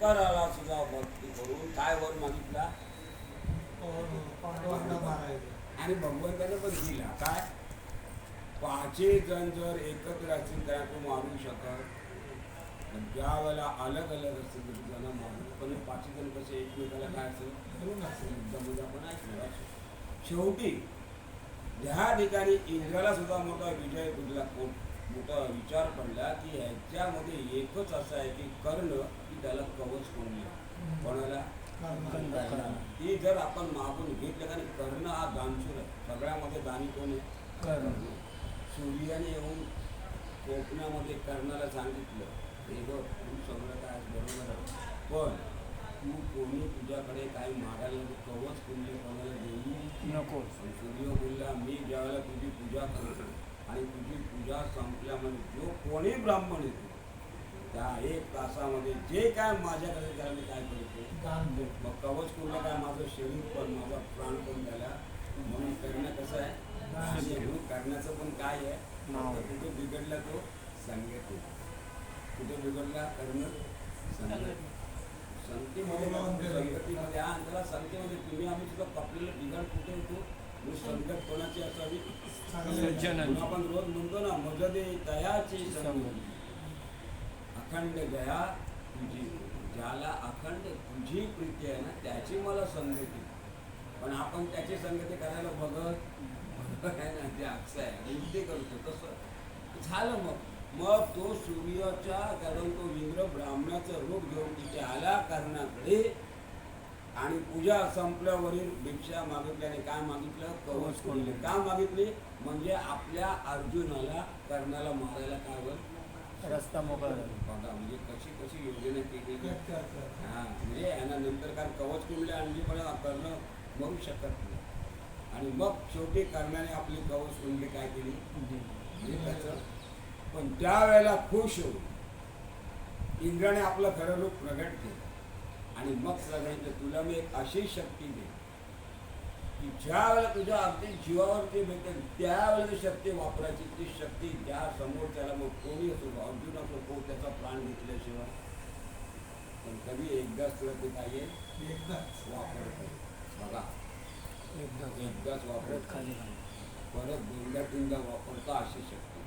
कराला सुद्धा भक्ती करून काय वर मागितला? आणि भगवंताने पण दिला. काय? पाचही जण जर एकत्र असतील तर तो मारू शकत. ज्या वेळेला अलग अलग असतील तर त्यांना मारू पण पाचही जण कसे एकमेकाला काय असेल? धरून असेल युद्धामध्ये आपण ऐकलेला शेवटी ह्या ठिकाणी इंद्राला सुद्धा मोठा विजय बुडला कोण? मोठा विचार पडला की ह्याच्यामध्ये एकच असं आहे की कर्ण की त्याला कवच कोणलं? कोणाला. ती जर आपण मागून घेतलं कारण कर्ण हा दानशूर आहे. सगळ्यामध्ये दानी कोण आहे? कर्ण. सूर्याने येऊन कोकणामध्ये कर्णाला सांगितलं हे बघ तू सगळं काय बरोबर आहे. पण तू कोणी तुझ्याकडे काही मागायला तू कवच कुंडले कोणाला देऊ नको. सूर्य बोलला मी ज्यावेळेला तुझी पूजा करतो आणि तुझी पूजा संपल्यामध्ये जो कोणी ब्राह्मण येतो त्या एक तासामध्ये जे काय माझ्याकडे त्याला मी काय करतो. दान मग कवच कुंडला काय माझं शरीर पण माझा प्राण पण त्याला म्हणून करणं कसं आहे? म्हणून करण्याचं पण काय आहे. तर कुठे बिघडला तो? संगत. कुठे बिघडला? कर्ण. संगत. संगतीमध्ये संगतीमध्ये. हा आणि त्याला संगतीमध्ये तुम्ही आम्ही सुद्धा कपलेलं बिघड कुठे होतो? संगत कोणाची असावी आपण रोज म्हणतो ना मजदे दयाची अखंड दया तुझी ज्याला अखंड तुझी प्रीती आहे ना त्याची मला संगती पण आपण त्याची संगती करायला बघत आहे ना ते अक्ष आहे ते करतो तसं झालं मग मग तो सूर्याच्या कारण तो इंद्र ब्राह्मणाचा रूप घेऊन तिथे आला कारणाकडे आणि पूजा संपल्यावरील भिक्षा मागितल्याने काय मागितलं? कवच कोणले का मागितली? म्हणजे आपल्या अर्जुनाला कर्णाला मारायला काय होईल रस्ता मोकळा बघा म्हणजे कशी कशी योजना केली. हा म्हणजे यांना नंतर काय कवच कुंडले आणली पण करणं मरू शकत नाही. आणि मग शेवटी कर्णाने आपली कवच कुंडली काय केली? म्हणजे त्याचं. पण त्यावेळेला खुश होऊन इंद्राने आपलं खरं रूप प्रगट केलं. आणि मग सांगायचं तुला मी एक अशी शक्ती दे की ज्या वेळेला तुझ्या अगदी जीवावरती भेटेल त्यावेळेला ती शक्ती वापरायची. ती शक्ती ज्या समोर त्याला मग कोणी असो अर्जुन असो को त्याचा प्राण घेतल्याशिवाय. पण कधी एकदाच तुला ते काय एकदाच. वापरतो बघा. एकदा एकदाच परत वापरत खाली परत दोनदा तीनदा वापरता अशी शक्ती.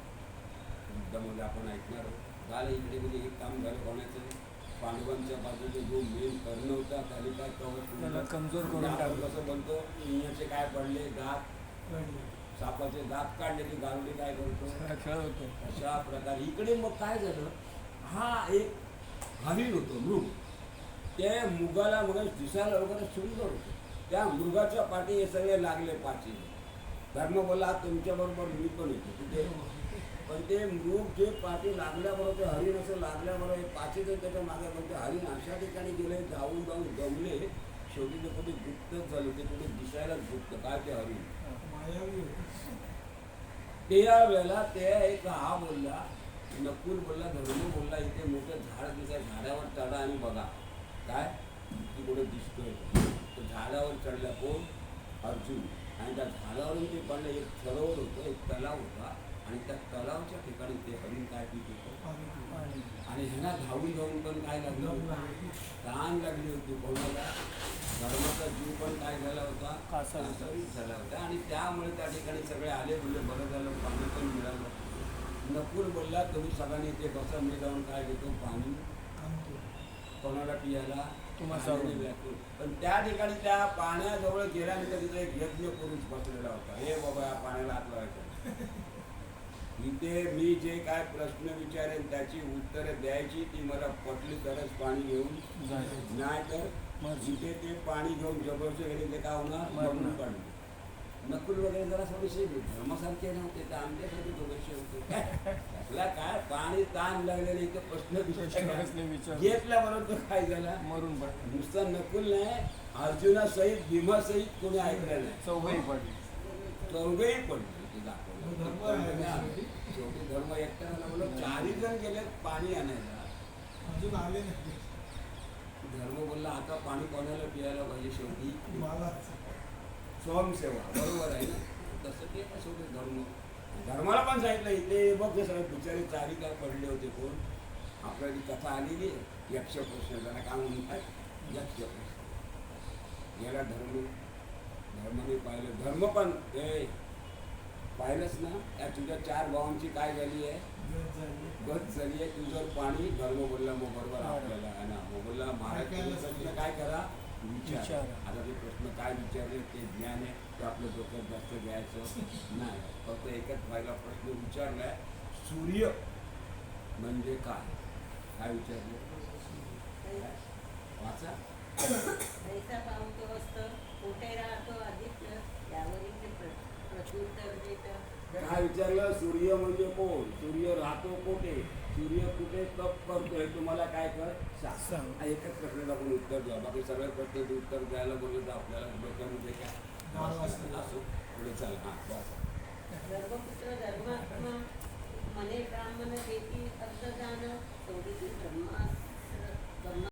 युद्धामध्ये आपण ऐकणार आहोत. झालं इकडे म्हणजे एक काम झालं कोणाचं? पांडवांच्या बाजूने जो मेन कर्ण होता त्याने काय केलं? कमजोर करून टाकलं. कसं म्हणतो इंग्याचे काय पडले? दात. सापाचे दात काढले की गारुडी काय करतो? खेळ खेळ होतो. अशा प्रकारे. इकडे मग काय झालं? हा एक हरिण होतो मृग. ते मृगाला मग दिसायला वगैरे सुंदर होतं. त्या मृगाच्या पाठी हे सगळे लागले पाठी धर्म बोला तुमच्या बरोबर मी पण येतो. तिथे पण ते मृग जे पाठी लागल्याबरोबर ते हरिण असं लागल्याबरोबर हे पाठी जण त्याच्यामागे पण ते हरिण अशा ठिकाणी गेले जाऊन जाऊन दमले शेवटी ते कुठे गुप्तच झालं ते कुठे दिसायला गुप्त. काय ते हरिण. ते या वेळेला ते एक हा बोलला नकुल बोलला धर्म बोलला इथे मोठं झाड दिसाय झाडावर चढा आणि बघा. काय? की कुठे दिसतोय. तो झाडावर चढला कोण? अर्जुन. आणि त्या झाडावरून ते पडलं एक सरोवर होतं एक तलाव होता. आणि त्या तलावच्या ठिकाणी ते हरिण काय पीत होतं. आणि ह्यांना धावून धावून पण काय लागलं. ताण लागली होती. कोणाला? धर्माचा जीव पण काय झाला होता. कासावीस झाला होता. आणि त्यामुळे त्या ठिकाणी सगळे आले म्हणजे बरं झालं. पाणी पण मिळालं. नकुल बोलला तुम्ही सगळ्यांनी इथे बसा. मी जाऊन काय घेतो? पाणी. कोणाला पियाला? तुम्हा पाण्याने सर्व. व्याकुळ. पण त्या ठिकाणी त्या पाण्याजवळ गेल्यानंतर तिथे एक यज्ञ पुरुष बसलेला होता. हे बाबा या पाण्याला हात लावायचा. इथे मी जे काय प्रश्न विचारेन त्याची उत्तरं द्यायची ती मला पटली तरच पाणी घेऊन. नाही तर मग जिथे ते पाणी घेऊन जबरदस्त गेले ते काय होणार. मरून पडले नकुल वगैरे जरा थोडेसे धर्मासारखे नव्हते तर आमच्यासाठी थोडेसे होते. त्याला काय? पाणी ताण लागलेले इथे प्रश्न विचार घेतल्याबरोबर तो काय झाला? मरून पडले. नुसतं नकुल नाही अर्जुनासहित भीमासहित कोणी ऐकलं नाही. चौघही पडले. चौघही पडले ते दाखवलं धर्म आहे. शेवटी धर्म एकट्याला बोललो चारही जण गेले पाणी आणायला अजून आले नाही धर्म बोलला आता पाणी कोणाला पियायला पाहिजे शेवटी स्वयंसेवा बरोबर आहे ना तसं ते पण शेवटी धर्म धर्माला पण सांगितलं इथे बघ हे सगळे बिचारे चारी काय पडले होते कोण आपल्याकडे कथा आलेली आहे यक्ष प्रश्न त्याला काय म्हणतात यक्ष प्रश्न याला धर्म धर्माने पाहिलं धर्म पण हे पाहिलंच ना या तुझ्या चार भावांची काय झाली आहे? गत झाली. आहे. तुझं पाणी धर्म बोलला मग बरोबर आपल्याला आहे ना? मग बोलला महाराज प्रश्न काय करा? विचार. आता ते प्रश्न काय विचारले ते ज्ञान आहे. ते आपल्या डोक्यात जास्त घ्यायचं नाही. फक्त एकच पहिला प्रश्न विचारलाय सूर्य म्हणजे काय? काय विचारले? वाचा. पैसा असतं कुठे राहतो आदित्य. यावरील ते प्र- प्रत्युत्तर देतं काय विचारलं सूर्य म्हणजे कोण? सूर्य राहतो कुठे? सूर्य कुठे तप करतो हे तुम्हाला काय कर सांग. हा एकच प्रश्नाचं आपण उत्तर द्या. बाकी सगळ्या प्रश्नाचं उत्तर द्यायला बोललं तर आपल्याला डोक्यामध्ये काय? डाळ वाजते. असो. पुढे चला. हा बस. धर्मपुत्र धर्मात्मा मने ब्राह्मण देती अर्थ जाण सोडिती ब्रह्मा ब्रह्मा